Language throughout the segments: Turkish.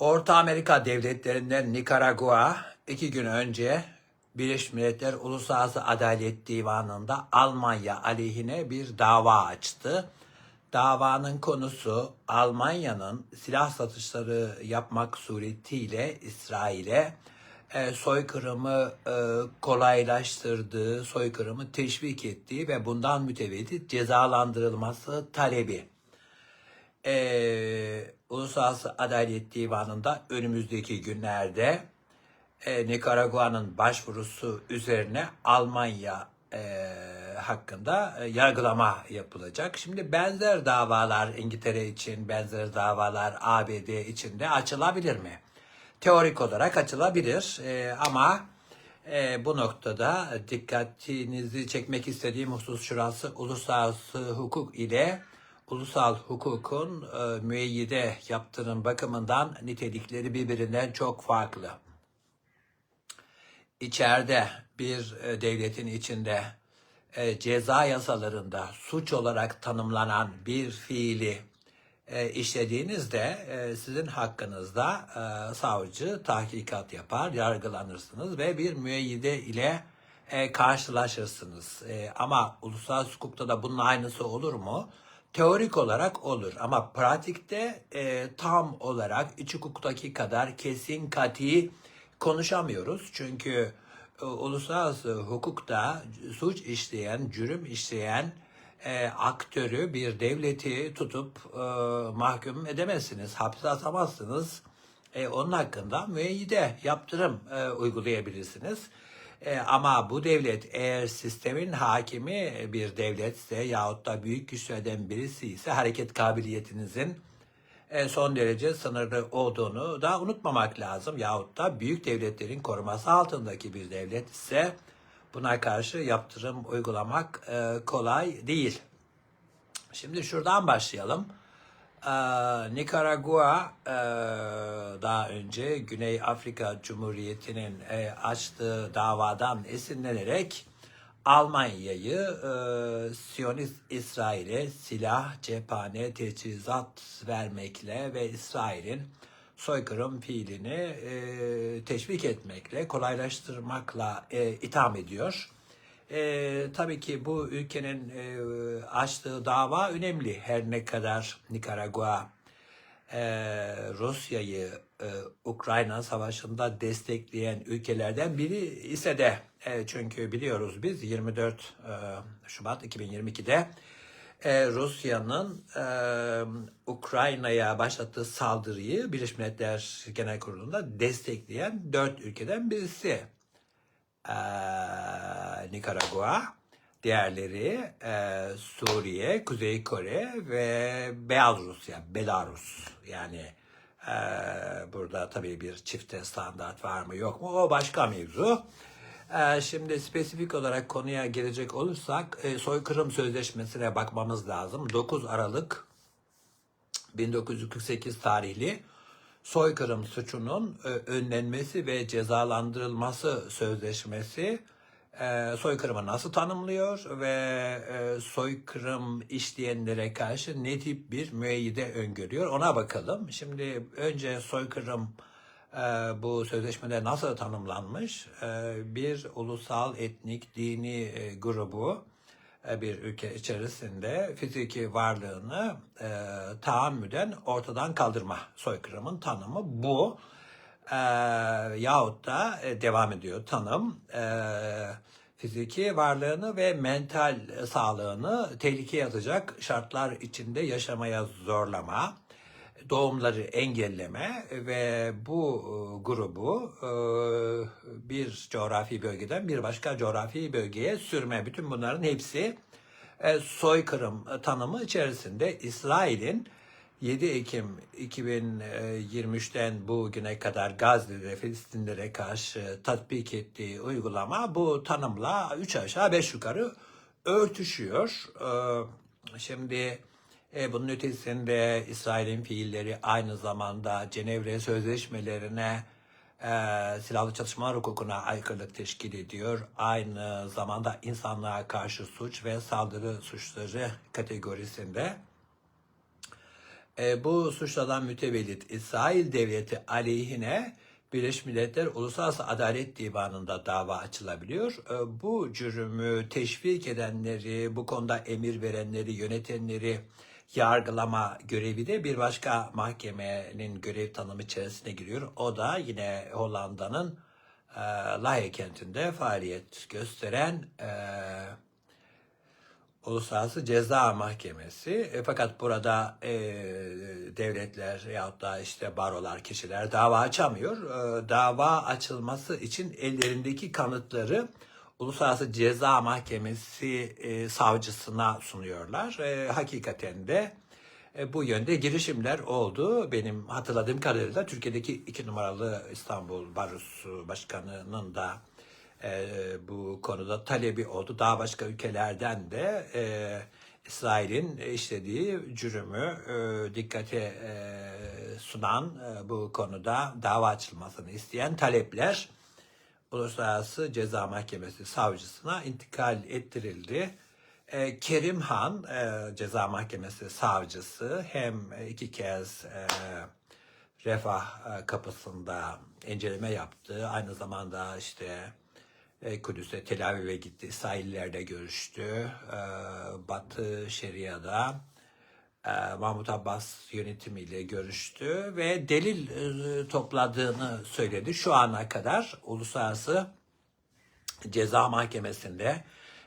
Orta Amerika devletlerinden Nikaragua iki gün önce Birleşmiş Milletler Uluslararası Adalet Divanı'nda Almanya aleyhine bir dava açtı. Davanın konusu Almanya'nın silah satışları yapmak suretiyle İsrail'e e, soykırımı e, kolaylaştırdığı, soykırımı teşvik ettiği ve bundan mütevellit cezalandırılması talebi. Ee, Uluslararası Adalet Divanı'nda önümüzdeki günlerde e, Nikaragua'nın başvurusu üzerine Almanya e, hakkında e, yargılama yapılacak. Şimdi benzer davalar İngiltere için, benzer davalar ABD için de açılabilir mi? Teorik olarak açılabilir e, ama e, bu noktada dikkatinizi çekmek istediğim husus şurası uluslararası hukuk ile ulusal hukukun e, müeyyide yaptırım bakımından nitelikleri birbirinden çok farklı. İçeride bir e, devletin içinde e, ceza yasalarında suç olarak tanımlanan bir fiili e, işlediğinizde e, sizin hakkınızda e, savcı tahkikat yapar, yargılanırsınız ve bir müeyyide ile e, karşılaşırsınız. E, ama uluslararası hukukta da bunun aynısı olur mu? Teorik olarak olur ama pratikte e, tam olarak iç hukuktaki kadar kesin kati konuşamıyoruz. Çünkü e, uluslararası hukukta suç işleyen, cürüm işleyen e, aktörü bir devleti tutup e, mahkum edemezsiniz, hapse atamazsınız. E, onun hakkında müeyyide yaptırım e, uygulayabilirsiniz. E, ama bu devlet eğer sistemin hakimi bir devletse yahut da büyük güçlerden birisi ise hareket kabiliyetinizin e, son derece sınırlı olduğunu da unutmamak lazım. Yahut da büyük devletlerin koruması altındaki bir devlet ise buna karşı yaptırım uygulamak e, kolay değil. Şimdi şuradan başlayalım. Ee, Nikaragua e, daha önce Güney Afrika Cumhuriyeti'nin e, açtığı davadan esinlenerek Almanya'yı e, Siyonist İsrail'e silah, cephane, teçhizat vermekle ve İsrail'in soykırım fiilini e, teşvik etmekle, kolaylaştırmakla e, itham ediyor. E, tabii ki bu ülkenin e, açtığı dava önemli. Her ne kadar Nikaragua e, Rusya'yı e, Ukrayna Savaşı'nda destekleyen ülkelerden biri ise de e, çünkü biliyoruz biz 24 e, Şubat 2022'de e, Rusya'nın e, Ukrayna'ya başlattığı saldırıyı Birleşmiş Milletler Genel Kurulu'nda destekleyen dört ülkeden birisi. E, Nikaragua, diğerleri e, Suriye, Kuzey Kore ve Beyaz Rusya, Belarus. Yani e, burada tabii bir çifte standart var mı yok mu o başka mevzu. E, şimdi spesifik olarak konuya gelecek olursak e, soykırım sözleşmesine bakmamız lazım. 9 Aralık 1948 tarihli soykırım suçunun e, önlenmesi ve cezalandırılması sözleşmesi e, soykırımı nasıl tanımlıyor ve e, soykırım işleyenlere karşı ne tip bir müeyyide öngörüyor ona bakalım. Şimdi önce soykırım bu sözleşmede nasıl tanımlanmış? Bir ulusal, etnik, dini grubu bir ülke içerisinde fiziki varlığını e, tahammüden ortadan kaldırma. Soykırımın tanımı bu. E, yahut da e, devam ediyor tanım. E, fiziki varlığını ve mental sağlığını tehlikeye atacak şartlar içinde yaşamaya zorlama, doğumları engelleme ve bu e, grubu e, bir coğrafi bölgeden bir başka coğrafi bölgeye sürme. Bütün bunların hepsi e, soykırım tanımı içerisinde İsrail'in 7 Ekim 2023'ten bugüne kadar Gazze'de Filistinlere karşı tatbik ettiği uygulama bu tanımla 3 aşağı 5 yukarı örtüşüyor. Şimdi e, bunun ötesinde İsrail'in fiilleri aynı zamanda Cenevre Sözleşmelerine e, silahlı çatışmalar hukukuna aykırılık teşkil ediyor. Aynı zamanda insanlığa karşı suç ve saldırı suçları kategorisinde E, bu suçlanan mütevellit İsrail devleti aleyhine Birleşmiş Milletler Uluslararası Adalet Divanı'nda dava açılabiliyor. E, bu cürümü teşvik edenleri, bu konuda emir verenleri, yönetenleri yargılama görevi de bir başka mahkemenin görev tanımı içerisine giriyor. O da yine Hollanda'nın e, Lahey kentinde faaliyet gösteren e, Uluslararası Ceza Mahkemesi. E, fakat burada e, devletler yahut da işte barolar, kişiler dava açamıyor. E, dava açılması için ellerindeki kanıtları Uluslararası Ceza Mahkemesi e, savcısına sunuyorlar. E, hakikaten de e, bu yönde girişimler oldu. Benim hatırladığım kadarıyla Türkiye'deki iki numaralı İstanbul Barosu Başkanı'nın da e, bu konuda talebi oldu. Daha başka ülkelerden de e, İsrail'in işlediği cürümü e, dikkate e, sunan e, bu konuda dava açılmasını isteyen talepler Uluslararası Ceza Mahkemesi savcısına intikal ettirildi. E, Kerim Han e, Ceza Mahkemesi savcısı hem iki kez e, refah kapısında inceleme yaptı. Aynı zamanda işte Kudüs'e, Tel Aviv'e gitti. İsraillerle görüştü. E, Batı Şeria'da Mahmut Abbas yönetimiyle görüştü ve delil e, topladığını söyledi. Şu ana kadar Uluslararası Ceza Mahkemesi'nde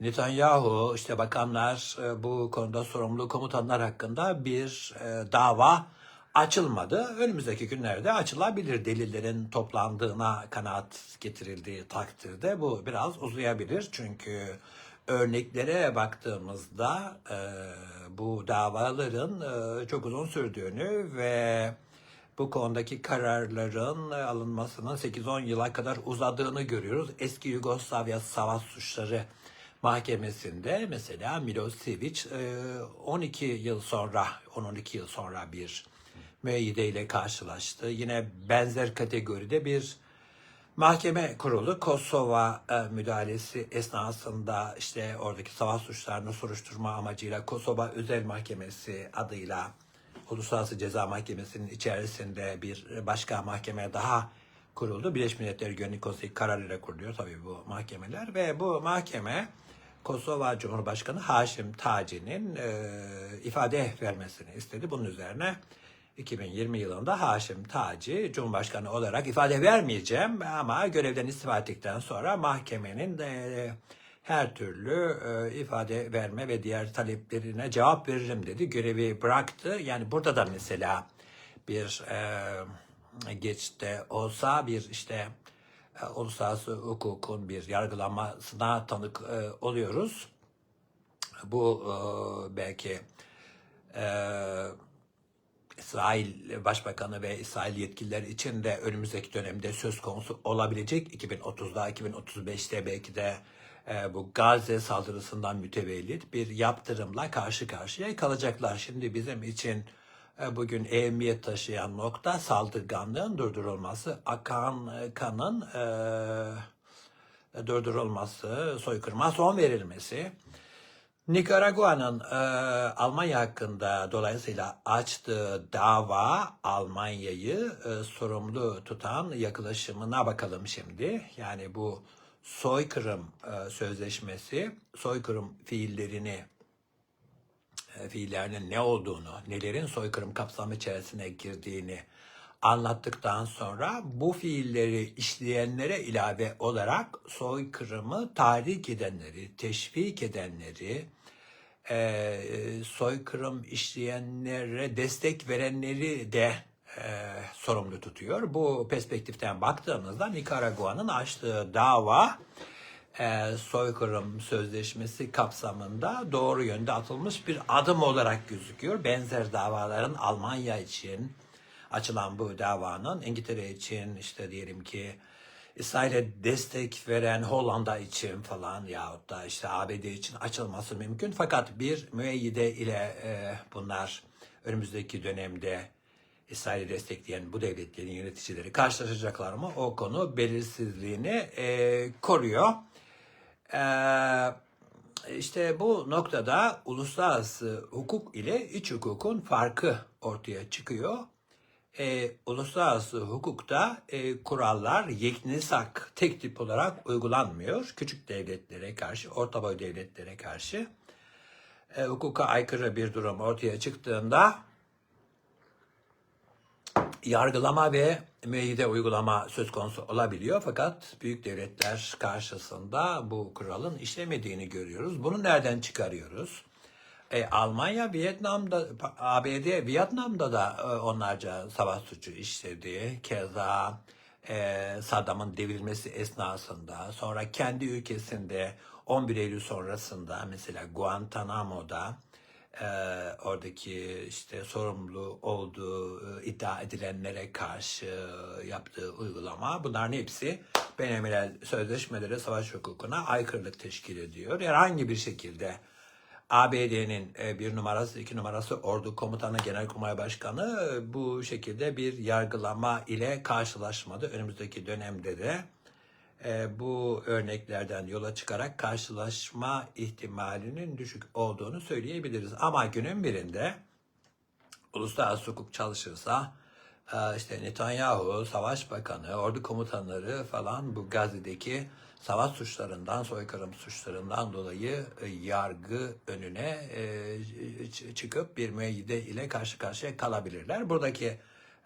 Netanyahu, işte bakanlar, e, bu konuda sorumlu komutanlar hakkında bir e, dava açılmadı. Önümüzdeki günlerde açılabilir delillerin toplandığına kanaat getirildiği takdirde bu biraz uzayabilir. Çünkü örneklere baktığımızda e, bu davaların e, çok uzun sürdüğünü ve bu konudaki kararların e, alınmasının 8-10 yıla kadar uzadığını görüyoruz. Eski Yugoslavya Savaş Suçları Mahkemesi'nde mesela Milosevic e, 12 yıl sonra, 10-12 yıl sonra bir müeyyide ile karşılaştı. Yine benzer kategoride bir mahkeme kurulu Kosova e, müdahalesi esnasında işte oradaki savaş suçlarını soruşturma amacıyla Kosova Özel Mahkemesi adıyla Uluslararası Ceza Mahkemesi'nin içerisinde bir başka mahkeme daha kuruldu. Birleşmiş Milletler Güvenlik Konseyi kararıyla kuruluyor tabii bu mahkemeler ve bu mahkeme Kosova Cumhurbaşkanı Haşim Taci'nin e, ifade vermesini istedi. Bunun üzerine 2020 yılında Haşim Taci Cumhurbaşkanı olarak ifade vermeyeceğim ama görevden istifa ettikten sonra mahkemenin de her türlü e, ifade verme ve diğer taleplerine cevap veririm dedi. Görevi bıraktı. Yani burada da mesela bir e, geçte olsa bir işte e, uluslararası hukukun bir yargılanmasına tanık e, oluyoruz. Bu belki e, İsrail Başbakanı ve İsrail yetkililer için de önümüzdeki dönemde söz konusu olabilecek 2030'da 2035'te belki de e, bu Gazze saldırısından mütevellit bir yaptırımla karşı karşıya kalacaklar. Şimdi bizim için e, bugün ehemmiyet taşıyan nokta saldırganlığın durdurulması, akan e, kanın e, durdurulması, soykırıma son verilmesi. Nikaragua'nın e, Almanya hakkında dolayısıyla açtığı dava Almanya'yı e, sorumlu tutan yaklaşımına bakalım şimdi. Yani bu soykırım e, sözleşmesi, soykırım fiillerini e, fiillerinin ne olduğunu, nelerin soykırım kapsamı içerisine girdiğini anlattıktan sonra bu fiilleri işleyenlere ilave olarak soykırımı tahrik edenleri, teşvik edenleri, e, soykırım işleyenlere destek verenleri de e, sorumlu tutuyor. Bu perspektiften baktığımızda Nikaragua'nın açtığı dava e, soykırım sözleşmesi kapsamında doğru yönde atılmış bir adım olarak gözüküyor. Benzer davaların Almanya için açılan bu davanın İngiltere için işte diyelim ki İsrail'e destek veren Hollanda için falan yahut da işte ABD için açılması mümkün. Fakat bir müeyyide ile e, bunlar önümüzdeki dönemde İsrail'i destekleyen bu devletlerin yöneticileri karşılaşacaklar mı? O konu belirsizliğini e, koruyor. E, işte bu noktada uluslararası hukuk ile iç hukukun farkı ortaya çıkıyor. E, uluslararası hukukta e, kurallar yeknesak tek tip olarak uygulanmıyor. Küçük devletlere karşı, orta boy devletlere karşı e, hukuka aykırı bir durum ortaya çıktığında yargılama ve müeyyide uygulama söz konusu olabiliyor. Fakat büyük devletler karşısında bu kuralın işlemediğini görüyoruz. Bunu nereden çıkarıyoruz? E, Almanya, Vietnam'da, ABD, Vietnam'da da e, onlarca savaş suçu işledi. Keza e, Saddam'ın devrilmesi esnasında, sonra kendi ülkesinde 11 Eylül sonrasında mesela Guantanamo'da e, oradaki işte sorumlu olduğu e, iddia edilenlere karşı yaptığı uygulama bunların hepsi Benemrel sözleşmeleri savaş hukukuna aykırılık teşkil ediyor. Herhangi bir şekilde ABD'nin e, bir numarası, iki numarası ordu komutanı, genelkurmay başkanı e, bu şekilde bir yargılama ile karşılaşmadı. Önümüzdeki dönemde de e, bu örneklerden yola çıkarak karşılaşma ihtimalinin düşük olduğunu söyleyebiliriz. Ama günün birinde uluslararası hukuk çalışırsa işte Netanyahu, Savaş Bakanı, ordu komutanları falan bu Gazze'deki savaş suçlarından, soykırım suçlarından dolayı e, yargı önüne e, çıkıp bir müeyyide ile karşı karşıya kalabilirler. Buradaki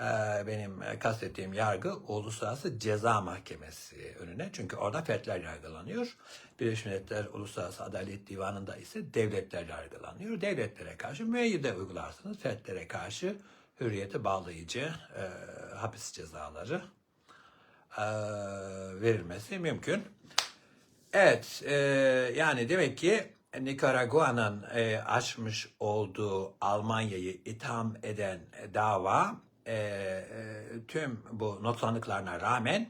e, benim kastettiğim yargı Uluslararası Ceza Mahkemesi önüne. Çünkü orada fertler yargılanıyor. Birleşmiş Milletler Uluslararası Adalet Divanı'nda ise devletler yargılanıyor. Devletlere karşı müeyyide uygularsınız. Fertlere karşı hürriyete bağlayıcı e, hapis cezaları e, verilmesi mümkün. Evet, e, yani demek ki Nikaragua'nın e, açmış olduğu Almanya'yı itham eden dava e, e, tüm bu noksanlıklarına rağmen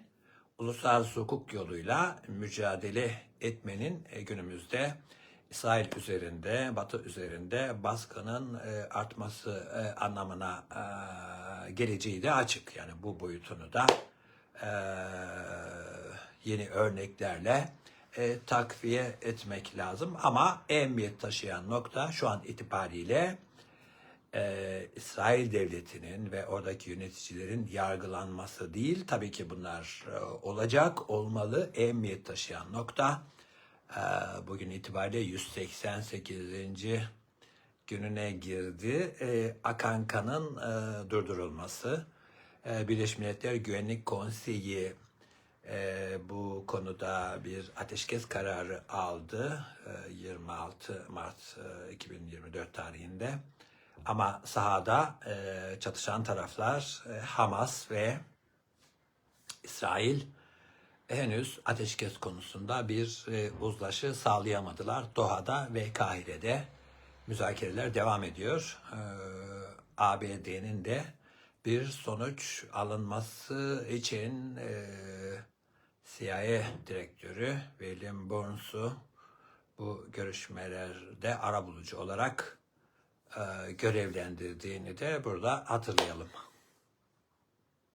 uluslararası hukuk yoluyla mücadele etmenin e, günümüzde İsrail üzerinde, Batı üzerinde baskının e, artması e, anlamına e, geleceği de açık. Yani bu boyutunu da e, yeni örneklerle e, takviye etmek lazım. Ama emniyet taşıyan nokta şu an itibariyle e, İsrail devletinin ve oradaki yöneticilerin yargılanması değil. Tabii ki bunlar e, olacak, olmalı. Emniyet taşıyan nokta e, bugün itibariyle 188. gününe girdi. E, akan kanın e, durdurulması. E, Birleşmiş Milletler Güvenlik Konseyi e, bu konuda bir ateşkes kararı aldı e, 26 Mart e, 2024 tarihinde. Ama sahada e, çatışan taraflar e, Hamas ve İsrail henüz ateşkes konusunda bir e, uzlaşı sağlayamadılar. Doha'da ve Kahire'de müzakereler devam ediyor. E, ABD'nin de bir sonuç alınması için e, CIA direktörü William Burns'u bu görüşmelerde arabulucu olarak e, görevlendirdiğini de burada hatırlayalım.